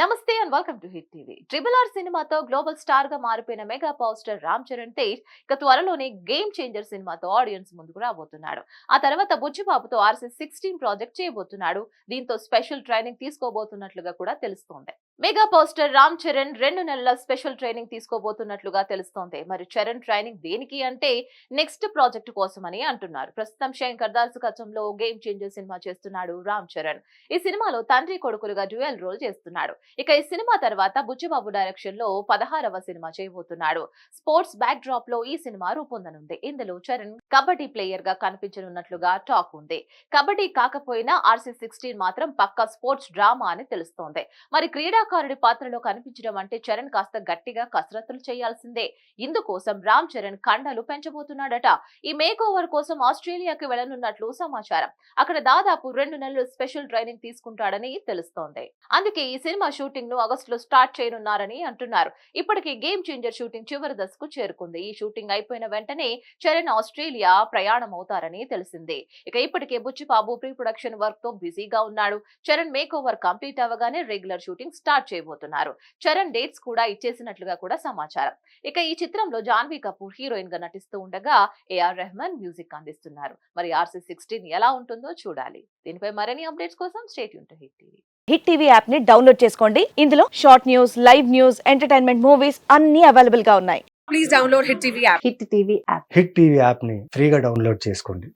నమస్తే and welcome to hit TV triple R సినిమాతో global స్టార్గా మారిపోయిన mega power star Ram Charan Tej ఇక త్వరలోనే గేమ్ చేంజర్ సినిమాతో ఆడియన్స్ ముందుకు రాబోతున్నాడు. ఆ తర్వాత బుచ్చిబాబుతో ఆర్సీ సిక్స్టీన్ ప్రాజెక్ట్ చేయబోతున్నాడు. దీంతో స్పెషల్ ట్రైనింగ్ తీసుకోబోతున్నట్లుగా కూడా తెలుస్తోంది. మెగా పోస్టర్ రామ్ చరణ్ రెండు నెలల స్పెషల్ ట్రైనింగ్ తీసుకోబోతున్నట్లుగా తెలుస్తోంది. మరి చరణ్ ట్రైనింగ్ దేనికి అంటే నెక్స్ట్ ప్రాజెక్ట్ కోసమని అంటున్నారు. ప్రస్తుతం శంకర్ దర్శకత్వంలో గేమ్ చేంజర్ సినిమా చేస్తున్నాడు రామ్ చరణ్. ఈ సినిమాలో తండ్రి కొడుకులుగా డ్యూయల్ రోల్ చేస్తున్నాడు. ఇక ఈ సినిమా తర్వాత బుచ్చిబాబు డైరెక్షన్లో పదహారవ సినిమా చేయబోతున్నాడు. స్పోర్ట్స్ బ్యాక్ డ్రాప్లో ఈ సినిమా రూపొందనుంది. ఇందులో చరణ్ కబడ్డీ ప్లేయర్గా కనిపించనున్నట్లుగా టాక్ ఉంది. కబడ్డీ కాకపోయినా ఆర్సీ సిక్స్టీన్ మాత్రం పక్కా స్పోర్ట్స్ డ్రామా అని తెలుస్తోంది. మరి క్రీడా క్రీడాకారుడి పాత్రలో కనిపించడం అంటే చరణ్ కాస్త గట్టిగా కసరత్తులు చేయాల్సిందే. ఇందుకోసం రామ్ చరణ్ కండలు పెంచబోతున్నాడట. ఈ మేక్ ఓవర్ కోసం ఆస్ట్రేలియాకి వెళ్ళనున్నట్లు సమాచారం. అక్కడ దాదాపు రెండు నెలలు స్పెషల్ ట్రైనింగ్ తీసుకుంటాడని తెలుస్తోంది. అందుకే ఈ సినిమా షూటింగ్ను ఆగస్టులో స్టార్ట్ చేయనున్నారని అంటున్నారు. ఇప్పటికీ గేమ్ చేంజర్ షూటింగ్ చివరి దశకు చేరుకుంది. ఈ షూటింగ్ అయిపోయిన వెంటనే చరణ్ ఆస్ట్రేలియా ప్రయాణం అవుతారని తెలిసింది. ఇక ఇప్పటికే బుచ్చిబాబు ప్రీ ప్రొడక్షన్ వర్క్తో బిజీగా ఉన్నాడు. చరణ్ మేక్ ఓవర్ కంప్లీట్ అవ్వగానే రెగ్యులర్ షూటింగ్ స్టార్ట్ చేయబోతున్నారు. చరణ్ డేట్స్ కూడా ఇచ్చేసినట్లుగా కూడా సమాచారం. ఇక ఈ చిత్రంలో జాన్వీ కపూర్ హీరోయిన్గా నటిస్తూ ఉండగా ఏఆర్ రెహమాన్ మ్యూజిక్ అందిస్తున్నారు. మరి ఆర్సీ సిక్స్టీన్ ఎలా ఉంటుందో చూడాలి. దీనిపై మరిన్ని అప్డేట్స్ కోసం స్టేట్ యూన్ హిట్ టీవీ. హిట్ టీవీ యాప్ని డౌన్లోడ్ చేసుకోండి. ఇందులో short news live news entertainment movies అన్ని అవైలబుల్గా ఉన్నాయి. please download Hit TV app. Hit TV app. Hit TV యాప్ని ఫ్రీగా డౌన్లోడ్ చేసుకోండి.